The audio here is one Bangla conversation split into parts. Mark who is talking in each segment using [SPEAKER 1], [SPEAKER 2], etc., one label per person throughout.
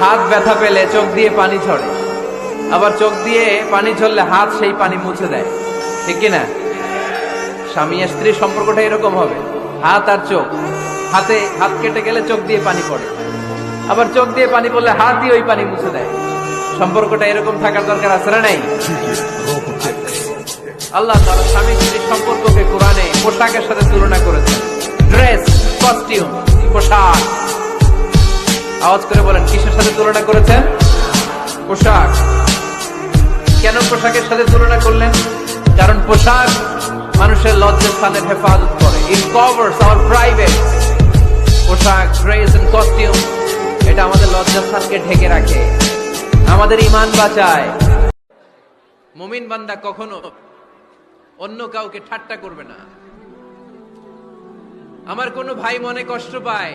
[SPEAKER 1] হাত ব্যথা পেলে চোখ দিয়ে পানি ছড়ে আবার চোখ দিয়ে পানি ঝরলে হাত সেই পানি মুছে দেয়। ঠিক কিনা স্বামী আর স্ত্রীর সম্পর্কটা এরকম হবে। হাত আর চোখ। হাতে হাত কেটে গেলে চোখ দিয়ে পানি পড়ে। আবার চোখ দিয়ে পানি পড়লে হাত দিয়ে ওই পানি মুছে দেয়। সম্পর্কটা এরকম থাকার দরকার আছে না নাই? আল্লাহ তাআলা স্বামী স্ত্রীর সম্পর্ককে কোরআনে পোশাকের সাথে তুলনা করেছেন। ড্রেস, কস্টিউম, পোশাক। আওয়াজ করে বলেন, কিসের সাথে তুলনা করেছেন? পোশাক। কেন পোশাকের সাথে তুলনা করলেন? কারণ পোশাক মানুষের লজ্জাস্থানের হেফাজত করে। ইট কভার্স আওয়ার প্রাইভেট পোশাক ড্রেস এন্ড কস্টিউম এটা আমাদের লজ্জাস্থানকে ঢেকে রাখে। আমাদের ইমান বাঁচায়। মুমিন বান্দা কখনো অন্য কাউকে ঠাট্টা করবে না। আমার কোনো ভাই মনে কষ্ট পায়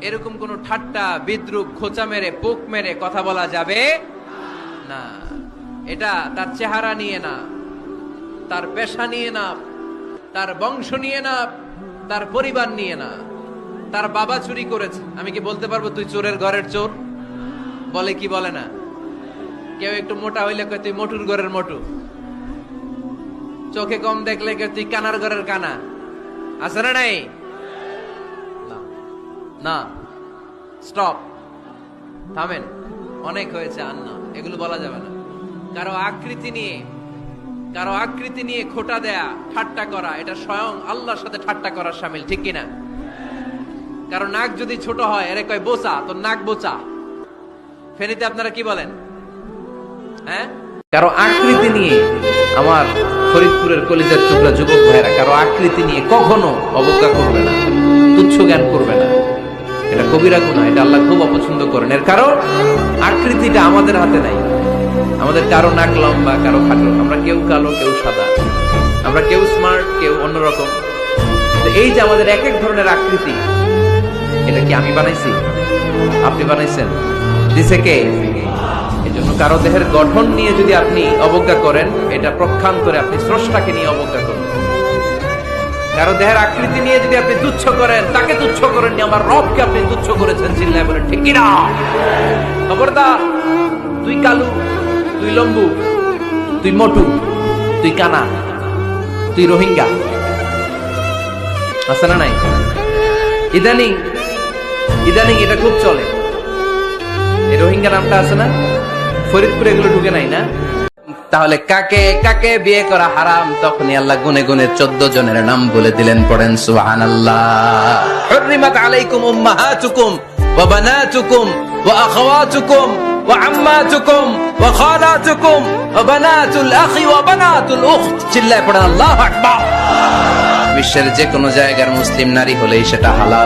[SPEAKER 1] এরকম কোন ঠাট্টা, বিদ্রুপ, খোঁচা মেরে, পোক মেরে কথা বলা যাবে না। এটা তার চেহারা নিয়ে না, তার পেশা নিয়ে না, তার বংশ নিয়ে না, তার পরিবার নিয়ে না। তার বাবা চুরি করেছে। আমি কি বলতে পারব তুই চোরের ঘরের চোর? বলে কি বলে না? কেউ একটু মোটা হইলে তুই মোটুর ঘরের মোটু। চোখে কম দেখলে তুই কানার ঘরের কানা। আছে না নাই। না স্টপ থামেন, অনেক হয়েছে আর না এগুলো বলা যাবে না। কারও আকৃতি নিয়ে, কারও আকৃতি নিয়ে খোটা দেয়া, ঠাট্টা করা, এটা স্বয়ং আল্লাহর সাথে ঠাট্টা করার সামিল, ঠিক কিনা? কারও নাক যদি ছোট হয়, এরে কয় বোচা তো নাক বোচা। ফেনীতে আপনারা কি বলেন? হ্যাঁ? কারও আকৃতি নিয়ে আমার ফরিদপুরের কলিজার টুকরা যুবক ভাইরা কারও আকৃতি নিয়ে কখনো অবজ্ঞা করবে না, তুচ্ছ জ্ঞান করবে না। এটা কবিরা গুণা এটা আল্লাহ খুব অপছন্দ করেন। এর কারণ, আকৃতিটা আমাদের হাতে নাই। আমাদের কারও নাক লম্বা, কারও খাটো। আমরা কেউ কালো, কেউ সাদা। আমরা কেউ স্মার্ট কেউ অন্যরকম। এই যে আমাদের এক এক ধরনের আকৃতি, এটা কি আমি বানাইছি? আপনি বানাইছেন? দিছে কে? এই জন্য কারও দেহের গঠন নিয়ে যদি আপনি অবজ্ঞা করেন, এটা প্রক্ষান্তরে আপনি স্রষ্টাকে নিয়ে অবজ্ঞা করেন। কারও দেহের আকৃতি নিয়ে যদি আপনি তুচ্ছ করেন, তাকে তুচ্ছ করেননি, আমার রবকে আপনি তুচ্ছ করেছেন, চিল্লায় বলে ঠিক কিনা? খবরদার, তুই কালু, তুই লম্বু, তুই মোটু, তুই কানা, তুই রোহিঙ্গা। আছে না নাই? ইদানিং ইদানিং এটা খুব চলে। এই রোহিঙ্গা নামটা আছে না? ফরিদপুরে এগুলো ঢুকে নাই না? তাহলে কাকে কাকে বিয়ে করা হারাম? তখনই আল্লাহ গুনে গুনে চোদ্দ জনের নাম বলে দিলেন, পড়েন সুহান আল্লাহ বিশ্বের যে কোনো জায়গার মুসলিম নারী হলেই সেটা হালাল।